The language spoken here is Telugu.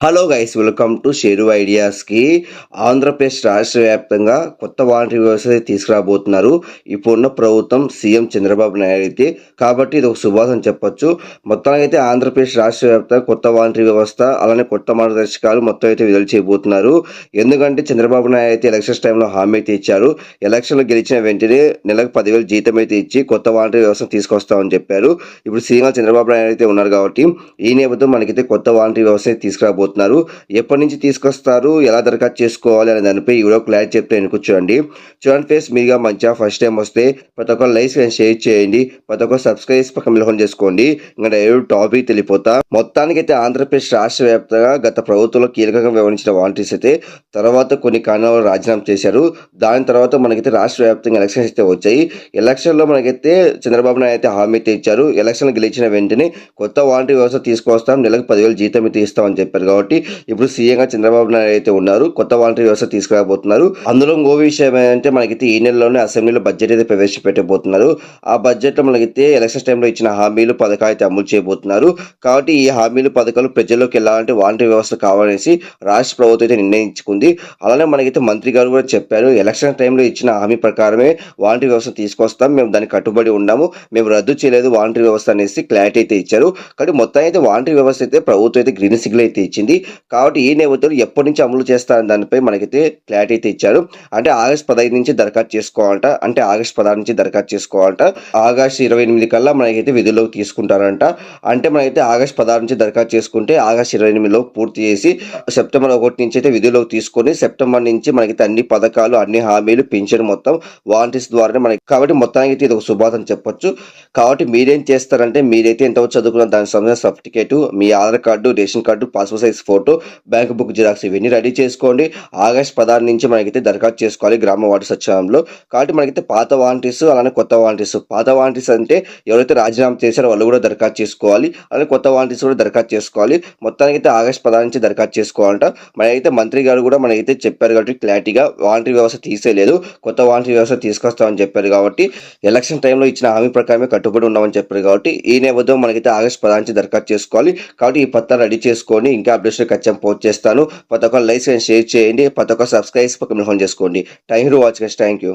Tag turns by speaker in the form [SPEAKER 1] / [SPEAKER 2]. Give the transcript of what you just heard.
[SPEAKER 1] Hello guys welcome to Sheru ఐడియాస్కి Andhra Pradesh రాష్ట్ర వ్యాప్తంగా కొత్త వాలంటరీ వ్యవస్థ తీసుకురాబోతున్నారు. ఇప్పుడున్న ప్రభుత్వం సీఎం చంద్రబాబు నాయుడు అయితే. కాబట్టి ఇది ఒక శుభాసం చెప్పొచ్చు. మొత్తానికి అయితే ఆంధ్రప్రదేశ్ రాష్ట్ర వ్యాప్తంగా కొత్త వాలంటరీ వ్యవస్థ అలానే కొత్త మార్గదర్శకాలు మొత్తం అయితే విడుదల చేయబోతున్నారు. ఎందుకంటే చంద్రబాబు నాయుడు అయితే ఎలక్షన్స్ టైంలో హామీ అయితే ఇచ్చారు. ఎలక్షన్లు గెలిచిన వెంటనే నెలకు పదివేలు జీతం అయితే ఇచ్చి కొత్త వాలంటరీ వ్యవస్థ తీసుకొస్తామని చెప్పారు. ఇప్పుడు సీఎంగా చంద్రబాబు నాయుడు అయితే ఉన్నారు కాబట్టి ఈ నేపథ్యం మనకైతే కొత్త వాలంటరీ వ్యవస్థ అయితే తీసుకురాబోతున్నారు ఎప్పటి నుంచి తీసుకొస్తారు? ఎలా దరఖాస్తు చేసుకోవాలి? అనే దానిపై ఈ వీడియో క్లారిటీ చెప్తే వెనుక చూడండి. చూడండి ఫేస్ మీరుగా మంచిగా ఫస్ట్ టైం వస్తే ప్రతి ఒక్క లైక్స్ కానీ షేర్ చేయండి. ప్రతి ఒక్క సబ్స్క్రైబ్ పక్కన మిలహం చేసుకోండి. ఇంకా డైరెక్ట్ టాపిక్ తెలిపోతా మొత్తానికి అయితే ఆంధ్రప్రదేశ్ రాష్ట్ర వ్యాప్తంగా గత ప్రభుత్వంలో కీలకంగా వ్యవహరించిన వాలంటీర్స్ అయితే తర్వాత కొన్ని కారణాలు రాజీనామా చేశారు. దాని తర్వాత మనకైతే రాష్ట్ర వ్యాప్తంగా ఎలక్షన్స్ అయితే వచ్చాయి. ఎలక్షన్లో మనకైతే చంద్రబాబు నాయుడు అయితే హామీ అయితే ఇచ్చారు. ఎలక్షన్ గెలిచిన వెంటనే కొత్త వాలంటీర్ వ్యవస్థ తీసుకొస్తాం నెలకు పదివేలు జీతం అయితే ఇస్తామని చెప్పారు. కాబట్టి ఇప్పుడు సీఎంగా చంద్రబాబు నాయుడు అయితే ఉన్నారు కొత్త వాలంటీర్ వ్యవస్థ తీసుకురాబోతున్నారు. అందులో ఇంకో విషయం ఏంటంటే మనకైతే ఈ నెలలోనే అసెంబ్లీలో బడ్జెట్ అయితే ప్రవేశపెట్టబోతున్నారు. ఆ బడ్జెట్లో మనకైతే ఎలక్షన్ టైంలో ఇచ్చిన హామీలు పథకాలు అయితే అమలు చేయబోతున్నారు. కాబట్టి ఈ హామీలు పథకాలు ప్రజల్లోకి వెళ్ళాలంటే వాలంటీర్ వ్యవస్థ కావాలనేసి రాష్ట్ర ప్రభుత్వం అయితే నిర్ణయించుకుంది. అలానే మనకైతే మంత్రి గారు కూడా చెప్పారు ఎలక్షన్ టైంలో ఇచ్చిన హామీ ప్రకారమే వాలంటీర్ వ్యవస్థ తీసుకొస్తాం మేము దానికి కట్టుబడి ఉన్నాము మేము రద్దు చేయలేదు వాలంటీర్ వ్యవస్థ అనేసి క్లారిటీ అయితే ఇచ్చారు. కాబట్టి మొత్తం అయితే వాలంటీర్ వ్యవస్థ అయితే ప్రభుత్వం అయితే గ్రీన్ సిగ్నల్ అయితే ఇచ్చింది. కాబట్టి ఈ నేపథ్యంలో ఎప్పటి నుంచి అమలు చేస్తారని దానిపై మనకైతే క్లారిటీ అయితే ఇచ్చారు అంటే ఆగస్ట్ పదహైదు నుంచి దరఖాస్తు చేసుకోవాలంట. అంటే ఆగస్ట్ పదహారు నుంచి దరఖాస్తు చేసుకోవాలంట. ఆగస్ట్ ఇరవై ఎనిమిది కల్లా మనకైతే విధుల్లోకి తీసుకుంటారంట. అంటే మనకైతే ఆగస్ట్ పదహారు నుంచి దరఖాస్తు చేసుకుంటే ఆగస్ట్ ఇరవై ఎనిమిదిలో పూర్తి చేసి సెప్టెంబర్ ఒకటి నుంచి అయితే విధుల్లోకి తీసుకొని సెప్టెంబర్ నుంచి మనకైతే అన్ని పథకాలు అన్ని హామీలు పెన్షన్ మొత్తం వాలంటీర్స్ ద్వారానే మనకి కాబట్టి మొత్తానికి అయితే ఇది ఒక శుభాతం చెప్పొచ్చు. కాబట్టి మీరేం చేస్తారంటే మీరైతే ఎంతవరకు చదువుకున్న దానికి సంబంధించిన సర్టిఫికేట్ మీ Aadhaar card ration card passport size photo bank book xerox ఇవన్నీ రెడీ చేసుకోండి. ఆగస్ట్ పదహారు నుంచి మనకైతే దరఖాస్తు చేసుకోవాలి గ్రామ వార్డు సచివాలయంలో. కాబట్టి మనకైతే పాత వాలంటీర్స్ అలానే కొత్త వాలంటీర్స్. పాత వాలంటీర్స్ అంటే ఎవరైతే రాజీనామా చేశారో వాళ్ళు కూడా దరఖాస్తు చేసుకోవాలి. అలానే కొత్త వాలంటీర్స్ కూడా దరఖాస్తు చేసుకోవాలి. మొత్తానికి అయితే ఆగస్ట్ పదహారు నుంచి దరఖాస్తు చేసుకోవాలంట. మనకైతే మంత్రి గారు కూడా మనకైతే చెప్పారు కాబట్టి క్లారిటీగా వాలంటీర్ వ్యవస్థ తీసేయలేదు. కొత్త వాలంటీర్ వ్యవస్థ తీసుకొస్తామని చెప్పారు కాబట్టి ఎలక్షన్ టైంలో ఇచ్చిన హామీ ప్రకారమే కట్టుబడి ఉన్నామని చెప్పారు కాబట్టి ఈ నేపథ్యం మనకైతే ఆగస్ట్ పదహారు నుంచి దరఖాస్తు చేసుకోవాలి. కాబట్టి ఈ పత్రాలు రెడీ చేసుకొని ఇంకా అప్డేట్స్ ఖచ్చితంగా పోస్ట్ చేస్తాను. ప్రతి ఒక్క లైక్స్ అండ్ షేర్ చేయండి ప్రతి ఒక్క సబ్స్క్రైబ్ పక్కన చేసుకోండి. Thank you watch thank you